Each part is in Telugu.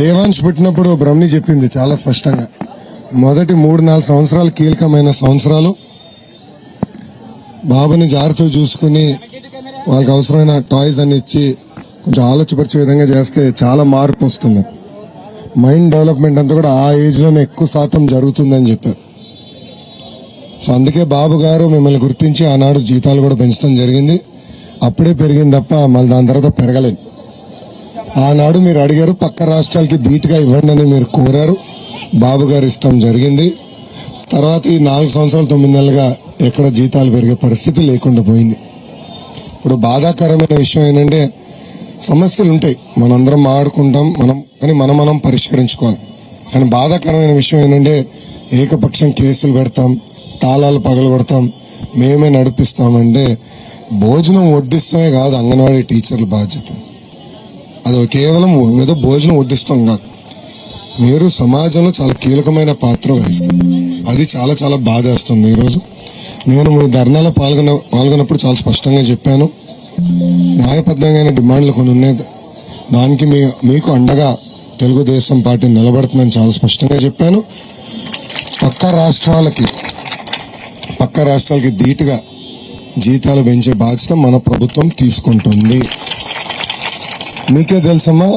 దేవాంశ్ పుట్టినప్పుడు బ్రహ్మి చెప్పింది చాలా స్పష్టంగా. మొదటి మూడు నాలుగు సంవత్సరాలు కీలకమైన సంవత్సరాలు. బాబుని జారుతూ చూసుకుని వాళ్ళకి అవసరమైన టాయ్స్ అన్ని ఇచ్చి కొంచెం ఆలోచపరిచే విధంగా చేస్తే చాలా మార్పు వస్తుంది. మైండ్ డెవలప్మెంట్ అంతా కూడా ఆ ఏజ్లోనే ఎక్కువ శాతం జరుగుతుందని చెప్పారు. సో అందుకే బాబు గారు మిమ్మల్ని గుర్తించి ఆనాడు జీతాలు కూడా పెంచడం జరిగింది. అప్పుడే పెరిగింది తప్ప మళ్ళీ దాని తర్వాత పెరగలేదు. ఆనాడు మీరు అడిగారు పక్క రాష్ట్రాలకి ధీటుగా ఇవ్వండి అని మీరు కోరారు. బాబు గారు ఇష్టం జరిగింది. తర్వాత ఈ నాలుగు సంవత్సరాలు తొమ్మిది నెలలుగా ఎక్కడ జీతాలు పెరిగే పరిస్థితి లేకుండా పోయింది. ఇప్పుడు బాధాకరమైన విషయం ఏంటంటే సమస్యలు ఉంటాయి. మనందరం ఆడుకుంటాం మనం కానీ మనం మనం పరిష్కరించుకోవాలి. కానీ బాధాకరమైన విషయం ఏంటంటే ఏకపక్షం కేసులు పెడతాం తాళాలు పగలు కొడతాం మేమే నడిపిస్తామంటే భోజనం వడ్డిస్తామే కాదు అంగన్వాడీ టీచర్ల బాధ్యత. అది కేవలం ఏదో భోజనం వడ్డిస్తాం కాదు. మీరు సమాజంలో చాలా కీలకమైన పాత్ర వహిస్తారు అది చాలా చాలా బాధేస్తుంది ఈరోజు. నేను మీ ధర్నాలో పాల్గొన పాల్గొన్నప్పుడు చాలా స్పష్టంగా చెప్పాను. న్యాయబద్ధమైన డిమాండ్లు కొన్ని ఉన్నాయి. దానికి మీ మీకు అండగా తెలుగుదేశం పార్టీ నిలబడుతుందని చాలా స్పష్టంగా చెప్పాను. పక్క రాష్ట్రాలకి పక్క రాష్ట్రాలకి ధీటుగా జీతాలు పెంచే బాధ్యత మన ప్రభుత్వం తీసుకుంటుంది. మీకే తెలుసమ్మా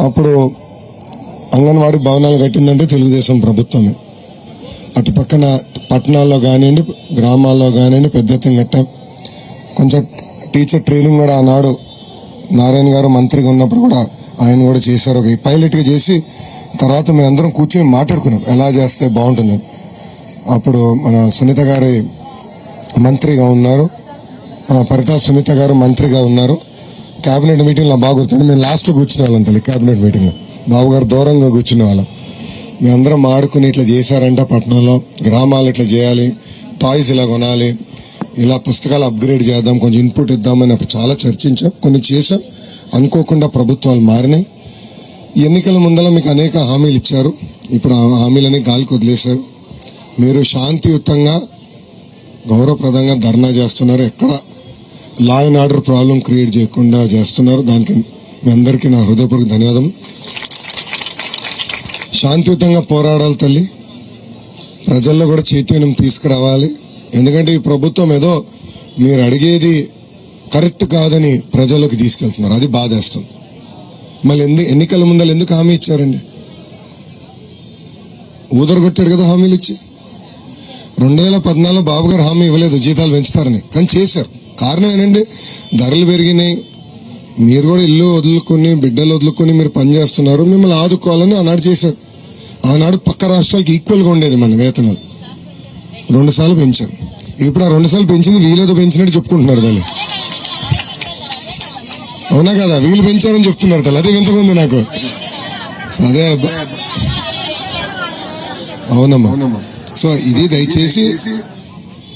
అప్పుడు అంగన్వాడీ భవనాలు కట్టిందంటే తెలుగుదేశం ప్రభుత్వమే. అటు పక్కన పట్టణాల్లో కానివ్వండి గ్రామాల్లో కానివ్వండి పెద్ద ఎత్తున కట్టాం. కొంచెం టీచర్ ట్రైనింగ్ కూడా ఆనాడు నారాయణ గారు మంత్రిగా ఉన్నప్పుడు కూడా ఆయన కూడా చేశారు. ఒక పైలట్గా చేసి తర్వాత మేము అందరం కూర్చొని మాట్లాడుకున్నాం ఎలా చేస్తే బాగుంటుందని. అప్పుడు మన సునీత గారి మంత్రిగా ఉన్నారు. పరిటాల సునీత గారు మంత్రిగా ఉన్నారు. క్యాబినెట్ మీటింగ్లో బాగా గుర్తుంది. మేము లాస్ట్లో కూర్చునే వాళ్ళం తల్లి క్యాబినెట్ మీటింగ్లో. బాబు గారు దూరంగా కూర్చునే వాళ్ళం. మేమందరం ఆడుకుని ఇట్లా చేశారంట పట్టణంలో గ్రామాలు ఇట్లా చేయాలి టాయ్స్ ఇలా కొనాలి ఇలా పుస్తకాలు అప్గ్రేడ్ చేద్దాం కొంచెం ఇన్పుట్ ఇద్దామని అప్పుడు చాలా చర్చించాం కొన్ని చేశాం. అనుకోకుండా ప్రభుత్వాలు మారినాయి. ఎన్నికల ముందర మీకు అనేక హామీలు ఇచ్చారు. ఇప్పుడు ఆ హామీలని గాలికి వదిలేశారు. మీరు శాంతియుతంగా గౌరవప్రదంగా ధర్నా చేస్తున్నారు ఎక్కడ? Law and order problem create చేయకుండా చేస్తున్నారు. దానికి మీ అందరికీ నా హృదయపూర్వక ధన్యవాదం. శాంతియుతంగా పోరాడాలి తల్లి. ప్రజల్లో కూడా చైతన్యం తీసుకురావాలి. ఎందుకంటే ఈ ప్రభుత్వం ఏదో మీరు అడిగేది కరెక్ట్ కాదని ప్రజల్లోకి తీసుకెళ్తున్నారు. అది బాధేస్తుంది మళ్ళీ ఎందు ఎన్నికల ముందర ఎందుకు హామీ ఇచ్చారండి? ఊదరగొట్టాడు కదా హామీలు ఇచ్చి. రెండు వేల పద్నాలుగు బాబు గారు హామీ ఇవ్వలేదు జీతాలు పెంచుతారని. కానీ చేశారు. కారణం ఏంటంటే ధరలు పెరిగినాయి. మీరు కూడా ఇల్లు వదులుకొని బిడ్డలు వదులుకొని మీరు పని చేస్తున్నారు. మిమ్మల్ని ఆదుకోవాలని ఆనాడు చేశారు. ఆనాడు పక్క రాష్ట్రాలకి ఈక్వల్గా ఉండేది మన వేతనాలు. రెండు సార్లు పెంచారు. ఇప్పుడు ఆ రెండు సార్లు పెంచింది వీళ్ళేదో పెంచినట్టు చెప్పుకుంటున్నారు దాన్ని అవునా కదా? వీళ్ళు పెంచారని చెప్తున్నారు కదా అదే వింతకుంది నాకు? అదే అవునమ్మా. సో ఇది దయచేసి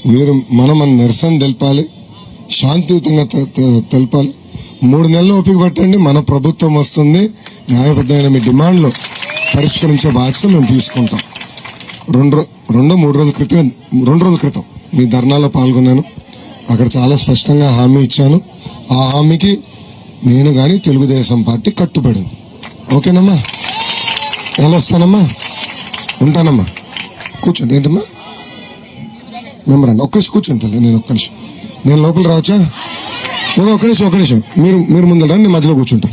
మీరు మనం మన నిరసన తెలపాలి. శాంతియుతంగా తెలపాలి. మూడు నెలలు ఓపిక పట్టండి మన ప్రభుత్వం వస్తుంది. న్యాయబద్ధమైన మీ డిమాండ్లు పరిష్కరించే బాధ్యత మేము తీసుకుంటాం. రెండు రెండో మూడు రోజుల క్రితం రెండు రోజుల క్రితం మీ ధర్నాలో పాల్గొన్నాను. అక్కడ చాలా స్పష్టంగా హామీ ఇచ్చాను. ఆ హామీకి నేను కానీ తెలుగుదేశం పార్టీ కట్టుబడింది. ఓకేనమ్మా? ఎలా వస్తానమ్మా? ఉంటానమ్మా. కూర్చోండి ఏంటమ్మా? మెంబర్ అండి ఒక్క నిమిషం కూర్చోండి నేను ఒక్క నిమిషం. నేను లోపల రావచ్చా? ఒక ఒక్క నిమిషం ఒక్క నిమిషం. మీరు మీరు ముందు రండి మధ్యలో కూర్చుంటాం.